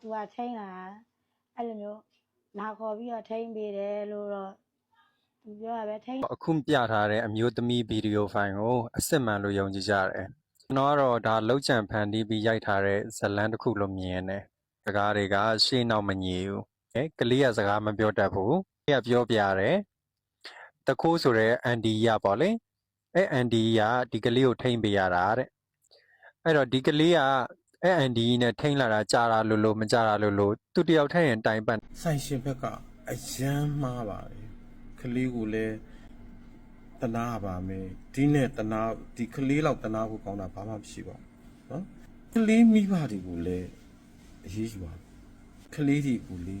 သူကထိန်းလာတာအဲ့လိုမျိုးလာခေါ်ပြီးတော့ထိန်းပေးတယ်လို့တော့သူပြောတာပဲထိန်းအခုပြထားတဲ့အမျိုးသမီးဗီဒီယိုဖိုင်ကိုအစ်စ်မှန်လို့ယုံကြည်ကြတယ်ကျွန်တော်ကတော့ဒါလောက်ချံဖန်တီးပြီးရိုက်ထားတဲ့ဇတ်လန်းတစ်ခုလို့မြင်တယ်စကားတွေကရှေ့နောက်မညီဘူးအဲကလေးကစကားမပြောတတ်ဘူးကလေးကပြောပြတယ်တခိုးဆိုတဲ့အန်ဒီရပေါ့လေအဲအန်ဒီကဒီကလေးကိုထိန်းပေးရတာတဲ့အဲ့တော့ဒီကလေးက အဲအန်ဒီနဲ့ထိန်းလာတာကြာတာလို့လို့မကြာတာလို့လို့သူတယောက်ထဲရင်တိုင်ပတ်ဆိုင်ရှင်ဘက်ကအယမ်းမှားပါတယ်ကလေးကိုလည်းတနာပါမယ်ဒီနဲ့တနာဒီကလေးလောက်တနာဖို့ကောင်းတာဘာမှမရှိပါဘူးနော်ကလေးမိဘတွေကိုလည်းအရေးယူပါကလေးတွေကိုလေ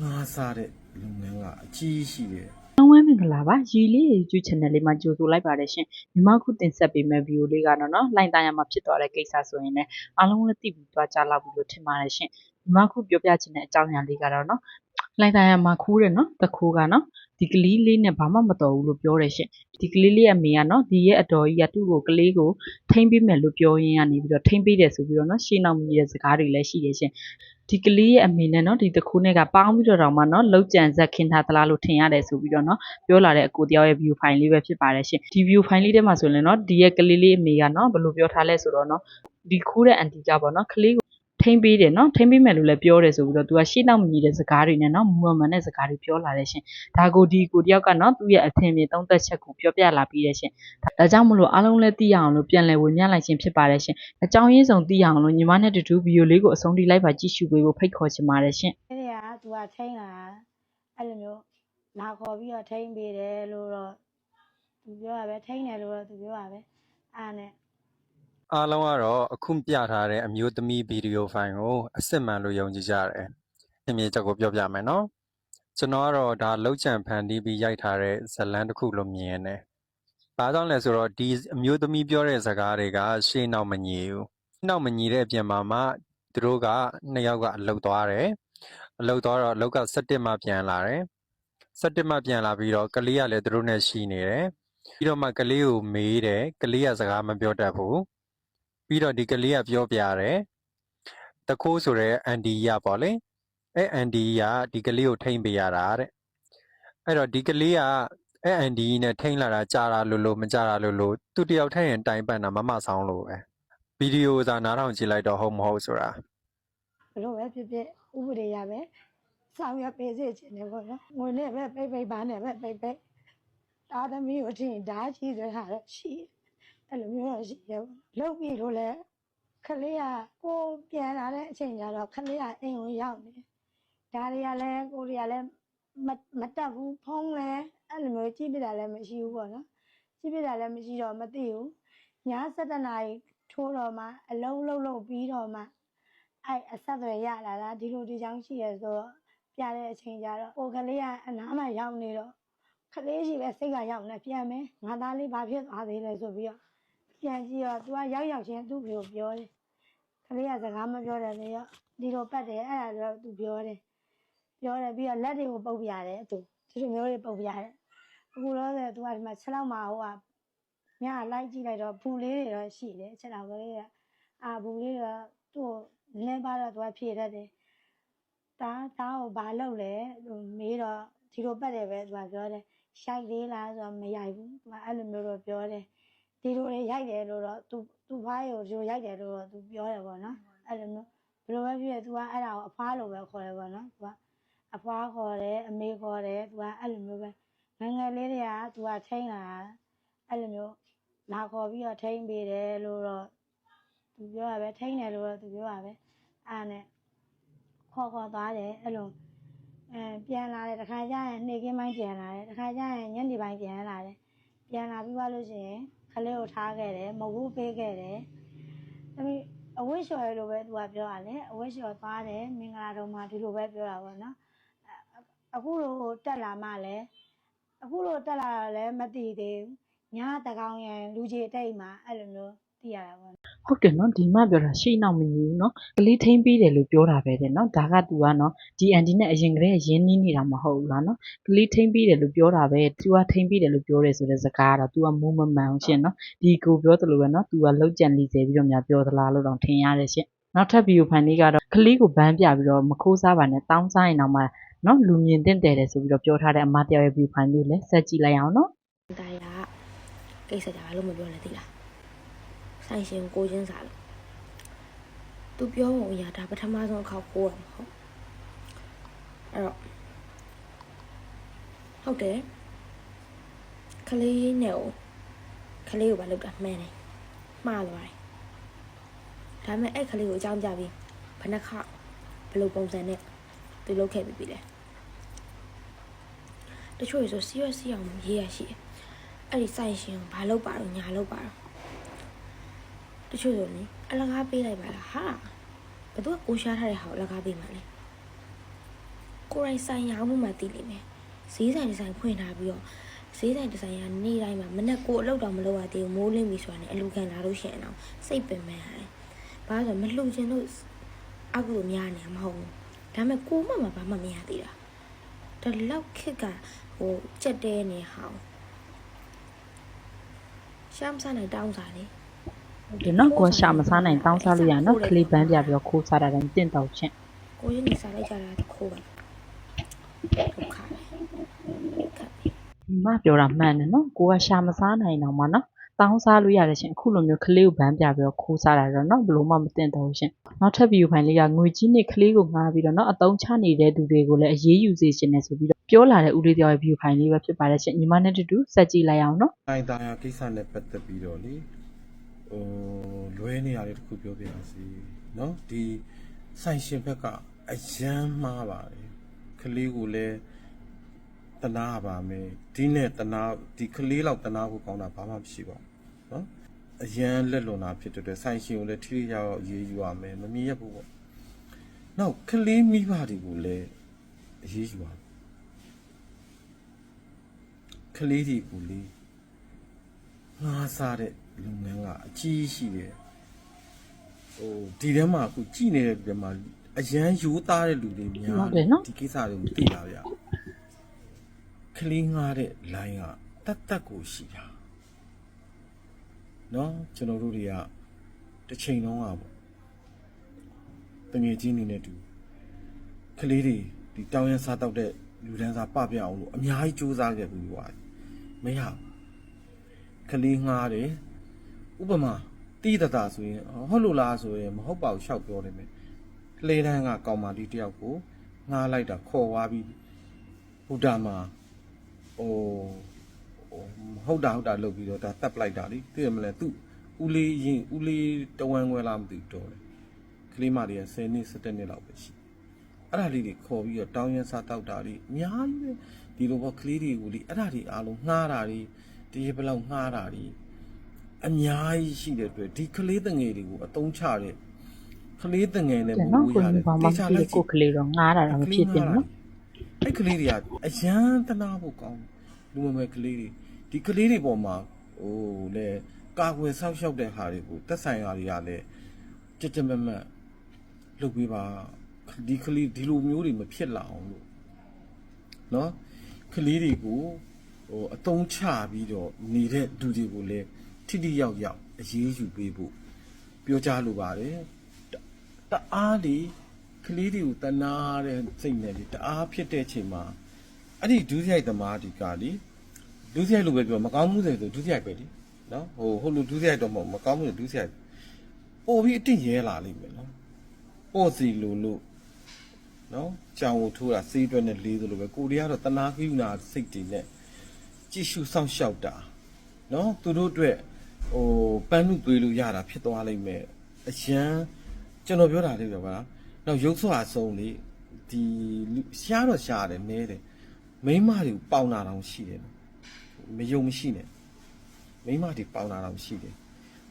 ငါစားတဲ့လုပ်ငန်းကအကြီးရှိတယ်။ ဝဲမင်္ဂလာပါရီလေး YouTube channel လေးမှာကြိုဆိုလိုက်ပါတယ်ရှင်။ညီမခုတင်ဆက်ပေးမယ့် video လေးကတော့နော်လိုင်းသားရမှာဖြစ်သွားတဲ့ကိစ္စဆိုရင်လည်းအားလုံးလည်းသိပြီးသွားကြလောက်ပြီလို့ထင်ပါတယ်ရှင်။ညီမခုပြောပြချင်တဲ့အကြောင်းအရာလေးကတော့နော်လိုင်းသားရမှာခိုးတယ်နော်တခိုးကနော်ဒီကလေးလေးနဲ့ဘာမှမတော်ဘူးလို့ပြောတယ်ရှင်။ဒီကလေးလေးရဲ့အမေကနော်ဒီရဲ့အတော်ကြီးကသူ့ကိုကလေးကိုထိမ့်ပေးမယ်လို့ပြောရင်းကနေပြီးတော့ထိမ့်ပေးတယ်ဆိုပြီးတော့နော်ရှင်းအောင်မြည်တဲ့စကားတွေလည်းရှိတယ်ရှင်။ ဒီကလေးရဲ့အမေနဲ့နော်ဒီတခုနဲ့ကပေါင်းပြီးတော့တောင်မှနော်လောက်ကြံဆက်ခင်းထားသလားလို့ထင်ရတယ်ဆိုပြီးတော့နော်ပြောလာတဲ့အကိုတယောက်ရဲ့ view file လေးပဲဖြစ်ပါတယ်ရှင်ဒီ view file လေးထဲမှာဆိုရင်နော်ဒီရဲ့ကလေးလေးအမေကနော်ဘယ်လိုပြောထားလဲဆိုတော့နော်ဒီခိုးတဲ့အန်တီကပေါ့နော်ကလေးကို ထိမ့်ပေးတယ်နော်ထိမ့်ပေးမယ်လို့လည်းပြောတယ်ဆိုပြီးတော့သူကရှေ့နောက်မညီတဲ့စကားတွေနဲ့နော်မူမမှန်တဲ့စကားတွေပြောလာတယ်ရှင်ဒါကိုဒီကိုတယောက်ကနော်သူ့ရဲ့အထင်မြင်သုံးသက်ချက်ကိုပြောပြလာပြီးတယ်ရှင်ဒါကြောင့်မလို့အားလုံးလည်းသိရအောင်လို့ပြန်လည်ဝင်မြလိုက်ခြင်းဖြစ်ပါတယ်ရှင်အကြောင်းရင်းစုံသိရအောင်လို့ညီမနဲ့တူတူဗီဒီယိုလေးကိုအဆုံးထိလိုက်ပါကြည့်ရှုပေးဖို့ဖိတ်ခေါ်ချင်ပါတယ်ရှင်အဲ့ဒီကသူကထိန်းလာတာအဲ့လိုမျိုးလာခေါ်ပြီးတော့ထိန်းပေးတယ်လို့တော့သူပြောတာပဲထိန်းတယ်လို့တော့သူပြောတာပဲအားနဲ့ အားလုံးကတော့အခုပြထားတဲ့အမျိုးသမီးဗီဒီယိုဖိုင်ကိုအစ်စ်မှန်လို့ယုံကြည်ကြတယ်။အမြင်ချက်ကိုပြောပြမယ်နော်။ကျွန်တော်ကတော့ဒါလောက်ချံဖန်တီးပြီးရိုက်ထားတဲ့ဇတ်လန်းတစ်ခုလို့မြင်တယ်။ဘာကြောင့်လဲဆိုတော့ဒီအမျိုးသမီးပြောတဲ့စကားတွေကရှေ့နောက်မညီဘူး။နောက်မညီတဲ့အပြင်မှာမှသူတို့ကနှစ်ယောက်ကအလုတ်သွားတယ်။အလုတ်သွားတော့အလုတ်က17မှပြန်လာတယ်။17မှပြန်လာပြီးတော့ကလေးကလည်းသူတို့နဲ့ရှိနေတယ်။ပြီးတော့မှကလေးကိုမေးတယ်။ကလေးကစကားမပြောတတ်ဘူး။ ပြီးတော့ဒီကလေးကပြောပြတယ်တခိုးဆိုတဲ့အန်ဒီရပေါ့လေအဲအန်ဒီကဒီကလေးကိုထိမ့်ပေးရတာတဲ့အဲ့တော့ဒီကလေးကအဲအန်ဒီနဲ့ထိမ့်လာတာကြာတာလို့လို့မကြာတာလို့လို့သူတယောက်ထဲရင်တိုင်ပန်တာမမဆောင်လို့ပဲဗီဒီယိုသာနားထောင်ကြည့်လိုက်တော့ဟုတ်မဟုတ်ဆိုတာဘလို့ပဲဖြစ်ဖြစ်ဥပဒေရပဲဆောင်ရွက်ပေးစေချင်တယ်ပေါ့နော်ငွေနဲ့ပဲပိတ်ပိတ်ပါနဲ့ပဲပိတ်ပိတ်တာသမီးကိုထင်ဓာတ်ကြီးဆိုတာတော့ရှိတယ် အဲ့လိုမျိုးတော့ရှိတယ်ပေါ့လုပ်ပြီလို့လဲခလေးကကိုပြန်လာတဲ့အချိန်ကျတော့ခလေးကအိမ်ကိုရောက်နေတယ်ဒါတွေကလည်းကိုတွေကလည်းမမတက်ဘူးဖုံးလဲအဲ့လိုမျိုးကြည့်ပြတာလည်းမရှိဘူးပေါ့နော်ကြည့်ပြတာလည်းမရှိတော့မသိဘူးည7နာရီထိုးတော့မှအလုံးလုံးလုံးပြီးတော့မှအဲ့အဆက်အသွယ်ရလာတာဒီလိုဒီချောင်းရှိရဆိုတော့ပြတဲ့အချိန်ကျတော့ကိုကလေးကအနားမှာရောက်နေတော့ကလေးရှိပဲစိတ်ကရောက်နေပြန်မယ်ငါသားလေးဘာဖြစ်သွားသေးလဲဆိုပြီးတော့ ပြန်ကြည့်တော့ तू ကရောက်ရောက်ချင်းသူ့ဖေကိုပြောတယ်ကလေးကစကားမပြောတယ်လေရောဒီလိုပတ်တယ်အဲ့ဒါတော့ तू ပြောတယ်ပြောတယ်ပြီးတော့လက်တွေကိုပုတ်ပြတယ်သူဒီလိုမျိုးတွေပုတ်ပြတယ်အခုတော့ဆို तू ကဒီမှာ6လောက်မှာဟိုကညလိုက်ကြည့်လိုက်တော့ဘူးလေးတွေတော့ရှိတယ်6လောက်ကလေးကအာဘူးလေးတော့သူ့ကို နည်းနည်းပါတော့သူကဖြေတတ်တယ်။ဒါဒါကိုဘာလုပ်လဲသူမေးတော့ဒီလိုပတ်တယ်ပဲသူကပြောတယ်။ရှိုက်သေးလားဆိုတော့မရိုက်ဘူး။သူကအဲ့လိုမျိုးတော့ပြောတယ်။ ဒီလိုလေးရိုက်တယ်လို့တော့သူသူဖွားကိုဒီလိုရိုက်တယ်လို့တော့သူပြောတယ်ပေါ့နော်။အဲ့လိုမျိုးဘယ်လိုပဲဖြစ်ဖြစ်သူကအဲ့ဒါကိုအဖွားလိုပဲခေါ်တယ်ပေါ့နော်။သူကအဖွားခေါ်တယ်အမေခေါ်တယ်သူကအဲ့လိုမျိုးပဲငယ်ငယ်လေးတွေကသူကထိန်းလာတာအဲ့လိုမျိုးလာခေါ်ပြီးတော့ထိန်းပေးတယ်လို့တော့သူပြောတာပဲထိန်းတယ်လို့တော့သူပြောတာပဲအားနဲ့ခေါ်ခေါ်သွားတယ်အဲ့လိုအဲပြန်လာတယ်တခါကျရင်နေ့ကင်းပိုင်းပြန်လာတယ်တခါကျရင်ညနေပိုင်းပြန်လာတယ်ပြန်လာပြီးသွားလို့ရှိရင် ခလေးကိုထားခဲ့တယ်မဟုတ်ပေးခဲ့တယ်သမီးအဝိရှော်ရလို့ပဲသူကပြောတာလေအဝိရှော်သွားတယ်မင်္ဂလာတော်မှာဒီလိုပဲပြောတာပေါ့နော်အအခုလိုတက်လာမှလည်းအခုလိုတက်လာတာလည်းမသိသေးဘူးညာတကောင်ရန်လူကြီးအတိတ်မှာအဲ့လိုမျိုးသိရတာပေါ့ ဟုတ်တယ်နော်ဒီမပြောတာရှေ့နောက်မညီဘူးနော်ကလေးထိမ့်ပေးတယ်လို့ပြောတာပဲတဲ့နော်ဒါကသူကနော်ဒီအန်ဒီနဲ့အရင်ကတည်းကရင်းနှီးနေတာမဟုတ်ဘူးလားနော်ကလေးထိမ့်ပေးတယ်လို့ပြောတာပဲသူကထိမ့်ပေးတယ်လို့ပြောတယ်ဆိုတဲ့စကားကတော့သူကမုံမမှန်ရှင်နော်ဒီကိုပြောသလိုပဲနော်သူကလောက်ကြံလီစေပြီးတော့များပြောသလားလို့တော့ထင်ရတယ်ရှင်နောက်ထပ်ဗီဒီယိုဖိုင်လေးကတော့ကလေးကိုဘန်းပြပြီးတော့မခိုးစားပါနဲ့တောင်းစားရင်တော့မှနော်လူမြင်တဲ့တယ်တယ်ဆိုပြီးတော့ပြောထားတဲ့အမတယောက်ရဲ့ဗီဒီယိုဖိုင်လေးလည်းဆက်ကြည့်လိုက်အောင်နော်ဒါရကိစ္စကြပါလို့မပြောလည်းသိလား ဆိုင်ရှင်ကိုချင်းစားလို့သူပြောပုံအရာဒါပထမဆုံးအခေါက်ကိုရမှာဟုတ်အဲ့တော့ဟုတ်တယ်ကလေးနဲ့ကိုကလေးကိုဘာလုပ်တာမှန်းတယ်မှားသွားတယ်ဒါပေမဲ့အဲ့ကလေးကိုအကြောင်းပြပြီးဘယ်နှခါဘယ်လိုပုံစံနဲ့သူလုပ်ခဲ့ပြီးပြီလဲတချို့ဆို serious အောင်ရေးရရှိတယ်အဲ့ဒီဆိုင်ရှင်ကိုဘာလုပ်ပါတော့ညာလုပ်ပါတော့ တချို့ဆိုနေအလကားပေးလိုက်ပါလားဟာဘယ်သူကကိုရှားထားတဲ့ဟာကိုအလကားပေးမှလဲကိုယ်တိုင်ဆိုင်ရောင်းမှုမှသိလိမ့်မယ်ဈေးဆိုင်ဒီဇိုင်းဖွင့်ထားပြီးတော့ဈေးဆိုင်ဒီဇိုင်းကနေ့တိုင်းမှာမနေ့ကိုအလုပ်တော်မလုပ်ရသေးဘူးမိုးလင်းပြီဆိုတာနဲ့အလူခံလာလို့ရှိရင်တော့စိတ်ပင်ပန်းရတယ်ဘာလို့လဲဆိုတော့မလှူခြင်းလို့အကူလိုများနေမှာမဟုတ်ဘူးဒါပေမဲ့ကိုမှမဘာမှမရသေးတာဒါလောက်ခက်ကဟိုကြက်တဲနေဟောင်းရှာမစားနိုင်တောင်းစားလေဟုတ်တ ယ်နော်ကိုယ်ရှာမစားနိုင်တောင်းစားလို့ရနော်ကလေးဗန်းပြပြီးတော့ခိုးစားတာတိုင်းတင့်တော့ချင်းကိုရင်းနေစားလိုက်ကြတာခိုးပါဒုက္ခပဲခက်ပြီဒီမပြောတာမှန်တယ်နော်ကိုကရှာမစားနိုင်တော့မှနော်တောင်းစားလို့ရတယ်ရှင်အခုလိုမျိုးကလေးကိုဗန်းပြပြီးတော့ခိုးစားတာတော့နော်ဘယ်လို့မှမတင်တော့ရှင်နောက်ထပ်ဗီဒီယိုဖိုင်လေးကငွေကြီးနဲ့ကလေးကိုငှားပြီးတော့နော်အတုံးချနေတဲ့သူတွေကိုလည်းအေးအေးယူစေချင်တယ်ဆိုပြီးတော့ပြောလာတဲ့ဦးလေးတယောက်ရဲ့ဗီဒီယိုဖိုင်လေးပဲဖြစ်ပါတယ်ရှင်ညီမနဲ့တူတူစက်ကြည့်လိုက်အောင်နော်တိုင်းသားရကိစ္စနဲ့ပတ်သက်ပြီးတော့လေ ဟိုလွဲနေရတယ်တခုပြောပြရစီเนาะဒီဆိုင်ရှင်ဘက်ကအယမ်းမှားပါတယ်ကလေးကိုလည်းတနာပါမယ်ဒီနဲ့တနာဒီကလေးလောက်တနာဖို့ကောင်းတာဘာမှမရှိပါဘူးเนาะအယမ်းလက်လွန်တာဖြစ်တဲ့အတွက်ဆိုင်ရှင်ကိုလည်းထိထိရောက်ရောက်အေးအေးယူရမယ်မမြင်ရဘူးပေါ့နောက်ကလေးမိဘတွေကိုလည်းအေးအေးယူရမယ်ကလေးတွေကိုလေ ငါးစားတဲ့ လုပ်ငန်းကအကြီးရှိတယ်ဟိုဒီထဲမှာအခုကြည်နေတဲ့လူတွေမှာအရန်ရိုးသားတဲ့လူတွေများ ဟုတ်တယ်နော် ဒီကိစ္စတွေကိုမသိတာဗျကလေးငါးတဲ့ line ကတတ်တတ်ကိုရှိတာเนาะကျွန်တော်တို့တွေကတစ်ချိန်လုံးကပေါ့တငယ်ချင်းနေနဲ့တူကလေးတွေဒီတောင်းရန်စားတော့တဲ့လူတန်းစားပပြအောင်လို့အများကြီးစူးစမ်းခဲ့ပြီးွားမရဘူး ကလေးငှားတယ် ဥပမာတီးတတာဆိုရင်ဟုတ်လို့လားဆိုရင်မဟုတ်ပါဘူးရှောက်ပြောနေမယ်ကလေးတန်းကကောင်မလေးတယောက်ကိုငှားလိုက်တာခေါ်သွားပြီးဘုဒ္ဓမှာဟိုဟုတ်တာဟုတ်တာလုပ်ပြီးတော့ဒါတက်ပလိုက်တာလေသိရမလဲသူဦးလေးရင်ဦးလေးတဝမ်းခွဲလားမသိဘူးတော့တယ်ကလေးမလေးက10နှစ်17နှစ်လောက်ပဲရှိအဲ့ဒါလေးတွေခေါ်ပြီးတော့တောင်းရန်စားတောက်တာတွေအများကြီးပဲဒီလိုပေါ့ကလေးတွေကိုလေအဲ့ဒါတွေအားလုံးငှားတာတွေဒီဘယ်လောက်ငှားတာဒီ အများကြီးရှိတဲ့အတွက်ဒီကလေးတငယ်တွေကိုအတုံးချတဲ့ကလေးတငယ်နဲ့တယ်မနော်လို့ကိုရကြီးတယ်ဘာမှမသိကိုကလေးတော့ငားတာတော့မဖြစ်တင်နော်အဲ့ကလေးတွေကအရန်တနာဖို့ကောင်းလူမမဲကလေးတွေဒီကလေးတွေပေါ်မှာဟိုလေကာကွယ်ဆောက်ရှောက်တဲ့ဟာတွေကိုတက်ဆိုင်ရာတွေကလည်းကြက်ကြက်မက်မက်လုပ်ပေးပါဒီကလေးဒီလိုမျိုးတွေမဖြစ်လာအောင်လို့နော်ကလေးတွေကိုဟိုအတုံးချပြီးတော့နေတဲ့လူတွေကိုလည်း ထိထိရောက်ရောက်အရေးယူပေးဖို့ပြောကြားလိုပါတယ်တတအားဒီကလေးတွေကိုတနာတဲ့စိတ်နဲ့လေတအားဖြစ်တဲ့ချိန်မှာအဲ့ဒီဒုစရိုက်သမားဒီကလေဒုစရိုက်လို့ပဲပြောမကောင်းမှုတွေဆိုဒုစရိုက်ပဲလေနော်ဟိုဟုတ်လို့ဒုစရိုက်တော့မဟုတ်မကောင်းမှုတွေဒုစရိုက်ပို့ပြီးအတင့်ရဲလာလိမ့်မယ်နော်ပို့စီလို့လို့နော်ကြောင်ကိုထိုးတာစေးအတွက်နဲ့လေးသလိုပဲကိုရီးယားတော့တနာကိယူနာစိတ်တွေနဲ့ကြည့်ရှုစောင့်ရှောက်တာနော်သူတို့အတွက် ဟိုပန်းနုသွေးလို့ရတာဖြစ်သွားလိမ့်မယ်အရန်ကျွန်တော်ပြောတာလေးပဲပါလားနောက်ရုပ်ဆွာဆုံးလေဒီလူရှားတော့ရှားတယ်နဲတယ်မိန်းမတွေကိုပေါင်တာတောင်ရှိတယ်နော်မယုံမရှိနဲ့မိန်းမတွေပေါင်တာတောင်ရှိတယ်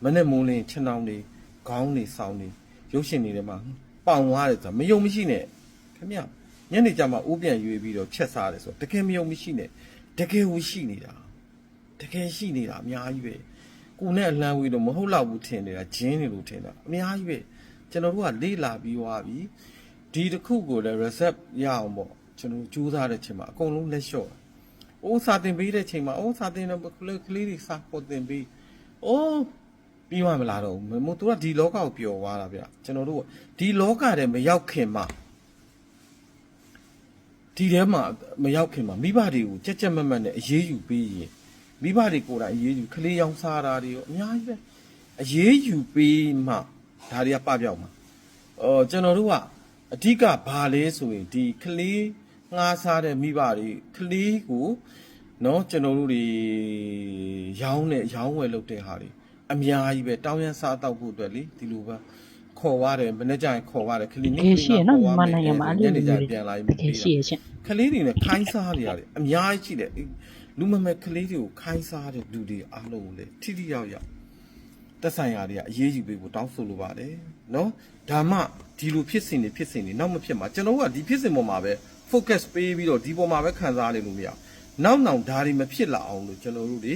မနဲ့မိုးလင်းခြံတောင်တွေခေါင်းတွေဆောင်းတွေရုပ်ရှင်တွေထဲမှာပေါင်သွားတယ်ဆိုတာမယုံမရှိနဲ့ခင်ဗျညနေကျမှအိုးပြန်ရွေးပြီးတော့ချက်စားတယ်ဆိုတော့တကယ်မယုံမရှိနဲ့တကယ်ဝရှိနေတာတကယ်ရှိနေတာအများကြီးပဲ ကိုနဲ့အလံဝေးတော့မဟုတ်တော့ဘူးထင်နေတာဂျင်းနေလို့ထင်တာအများကြီးပဲကျွန်တော်တို့ကလေ့လာပြီးသွားပြီဒီတစ်ခုကိုလည်း reset ရအောင်ပေါ့ကျွန်တော်ကြိုးစားတဲ့ချိန်မှာအကုန်လုံးလက်လျှော့အိုးစာတင်ပေးတဲ့ချိန်မှာအိုးစာတင်တော့ကလေးကလေးတွေစာပေါ်တင်ပေးအိုးပြီးမှမလားတော့ဘူးမို့သူကဒီလောကကိုပျော်သွားတာဗျကျွန်တော်တို့ကဒီလောကထဲမရောက်ခင်မှာဒီထဲမှာမရောက်ခင်မှာမိဘတွေကိုကြက်ကြက်မတ်မတ်နဲ့အေးအေးယူပြီးရင် မိဘတွေကိုယ်တိုင်အေးအေးယူကလေးရောင်စားတာတွေရောအများကြီးပဲအေးအေးယူပြီးမှဒါတွေကပပြောက်မှာအော်ကျွန်တော်တို့ကအဓိကဘာလဲဆိုရင်ဒီကလေးငှားစားတဲ့မိဘတွေကလေးကိုနော်ကျွန်တော်တို့တွေရောင်းနဲ့ရောင်းဝယ်လုပ်တဲ့ဟာတွေအများကြီးပဲတောင်းရန်စားတောက်ဖို့အတွက်လေဒီလိုပဲခေါ်ရတယ်မနေ့ကျရင်ခေါ်ရတယ်ခလီနစ်တကယ်ရှိရနော်မြန်မာနိုင်ငံမှာအဲ့လိုညနေမျိုးကျတွေပြန်လာရင်တကယ်ရှိရရှင်ကလေးတွေနဲ့ခိုင်းစားနေရတယ်အများကြီးရှိတယ်အေး လူမမဲ့ကလေးတွေကိုခိုင်းစားတဲ့လူတွေအားလုံးကိုလေထိထိရောက်ရောက်တက်ဆိုင်ရာတွေကအရေးယူပေးဖို့တောင်းဆိုလိုပါတယ်နော်ဒါမှဒီလိုဖြစ်စဉ်တွေဖြစ်စဉ်တွေနောက်မဖြစ်မှာကျွန်တော်တို့ကဒီဖြစ်စဉ်ပေါ်မှာပဲ focus ပေးပြီးတော့ဒီပေါ်မှာပဲခံစားနေလို့မရဘူးနောက်နောက်ဒါတွေမဖြစ်လာအောင်လို့ကျွန်တော်တို့တွေ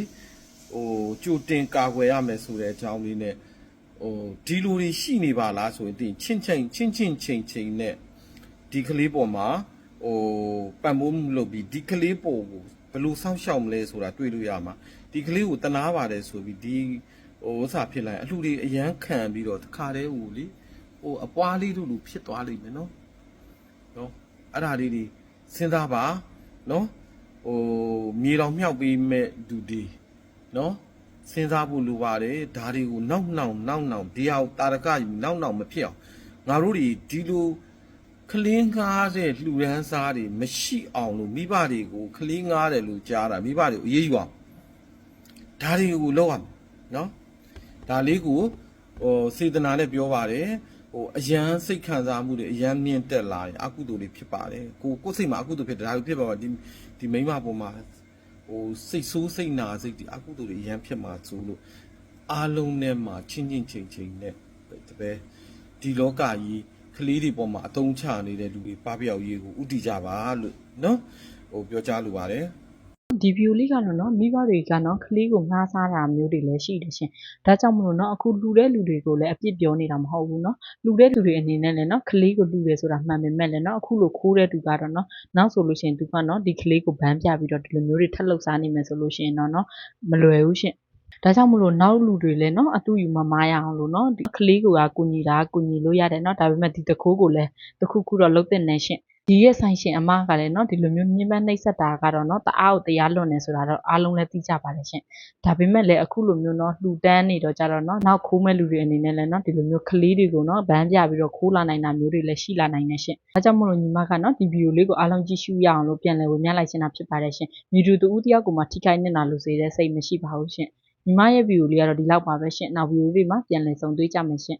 ဟိုကြိုတင်ကာကွယ်ရမယ်ဆိုတဲ့အကြောင်းလေးနဲ့ဟိုဒီလိုတွေရှိနေပါလားဆိုရင်ဒီချင်းချင်းချင်းချင်းချင်းချင်းနဲ့ဒီကလေးပေါ်မှာဟိုပံ့ပိုးမှုလုပ်ပြီးဒီကလေးပေါ်ကို ဘယ်လိုစောင့်ရှောက်မလဲဆိုတာတွေ့လို့ရမှာဒီကလေးကိုတနာပါတယ်ဆိုပြီးဒီဟိုဥစားဖြစ်လိုက်အလှတွေအရန်ခံပြီးတော့တခါတည်းဟိုလေဟိုအပွားလေးတို့လိုဖြစ်သွားလိမ့်မယ်နော်နော်အဲ့ဒါလေးတွေစဉ်းစားပါနော်ဟိုမြေတော်မြောက်ပေးမဲ့လူဒီနော်စဉ်းစားဖို့လိုပါတယ်ဒါတွေကိုနောက်နောက်နောက်နောက်ဒီဟာကိုတာရကယူနောက်နောက်မဖြစ်အောင်ငါတို့တွေဒီလို ကလင်းငားတဲ့လှူဒန်းစားတွေမရှိအောင်လို့မိဘတွေကိုကလင်းငားတယ်လို့ကြားတာမိဘတွေကိုအေးအေးယူအောင်ဒါတွေကိုလောက်ရမယ်နော်ဒါလေးကိုဟိုစေတနာနဲ့ပြောပါတယ်ဟိုအယမ်းစိတ်ခံစားမှုတွေအယမ်းမြင့်တက်လာရင်အကုသိုလ်တွေဖြစ်ပါတယ်ကိုကိုယ်စိတ်မှာအကုသိုလ်ဖြစ်တယ်ဒါတွေဖြစ်ပါပါဒီဒီမိမပေါ်မှာဟိုစိတ်ဆိုးစိတ်နာစိတ်တွေအကုသိုလ်တွေအယမ်းဖြစ်မှာဆိုလို့အားလုံးနဲ့မှာချင်းချင်းချင်းချင်းနဲ့တပည့်ဒီလောကကြီး ကလေးတွေပေါ်မှာအတုံးချနေတဲ့လူတွေပပျောက်ရေးကိုဥတီကြပါလို့နော်ဟိုပြောကြားလိုပါတယ်ဒီဗီဒီယိုလေးကတော့နော်မိဘတွေကနော်ကလေးကိုငှားစားတာမျိုးတွေလည်းရှိတယ်ရှင်။ဒါကြောင့်မလို့နော်အခုလူတဲ့လူတွေကိုလည်းအပြစ်ပြောနေတာမဟုတ်ဘူးနော်။လူတဲ့လူတွေအနေနဲ့လည်းနော်ကလေးကိုလူတယ်ဆိုတာမှန်ပေမဲ့လည်းနော်အခုလိုခိုးတဲ့သူကတော့နော်နောက်ဆိုလို့ရှိရင်သူကနော်ဒီကလေးကိုဗန်းပြပြီးတော့ဒီလိုမျိုးတွေထပ်လှုပ်ရှားနေမယ်ဆိုလို့ရှိရင်တော့နော်မလွယ်ဘူးရှင်။ ဒါကြောင့်မလို့နောက်လူတွေလည်းနော်အတူယူမမားရအောင်လို့နော်ဒီကလေးကိုကကုညီတာကုညီလို့ရတယ်နော်ဒါပေမဲ့ဒီတခိုးကိုလည်းတခုခုတော့လှုပ်တဲ့နေရှင်ဒီရဲ့ဆိုင်ရှင်အမကလည်းเนาะဒီလိုမျိုးမြင်းပန်းနှိပ်စက်တာကတော့เนาะတအားကိုတရားလွန်နေဆိုတာတော့အားလုံးလည်းသိကြပါတယ်ရှင်ဒါပေမဲ့လည်းအခုလိုမျိုးเนาะလှူတန်းနေတော့ကြတော့เนาะနောက်ခိုးမဲ့လူတွေအနေနဲ့လည်းเนาะဒီလိုမျိုးကလေးတွေကိုเนาะဗန်းပြပြီးတော့ခိုးလာနိုင်တာမျိုးတွေလည်းရှိလာနိုင်နေရှင်ဒါကြောင့်မို့လို့ညီမကเนาะဒီဗီဒီယိုလေးကိုအားလုံးကြည့်ရှုရအောင်လို့ပြန်လည်ဝင်မြလိုက်ရှင်တာဖြစ်ပါတယ်ရှင်ဗီဒီယိုတူဦးတယောက်ကိုမှထိခိုက်နေတာလို့စေတဲ့စိတ်မရှိပါဘူးရှင် ညီမရဲ့ဗီဒီယိုလေးကတော့ဒီလောက်ပါပဲရှင်နောက်ဗီဒီယိုလေးမှာပြန်လည်ဆုံတွေ့ကြမယ်ရှင်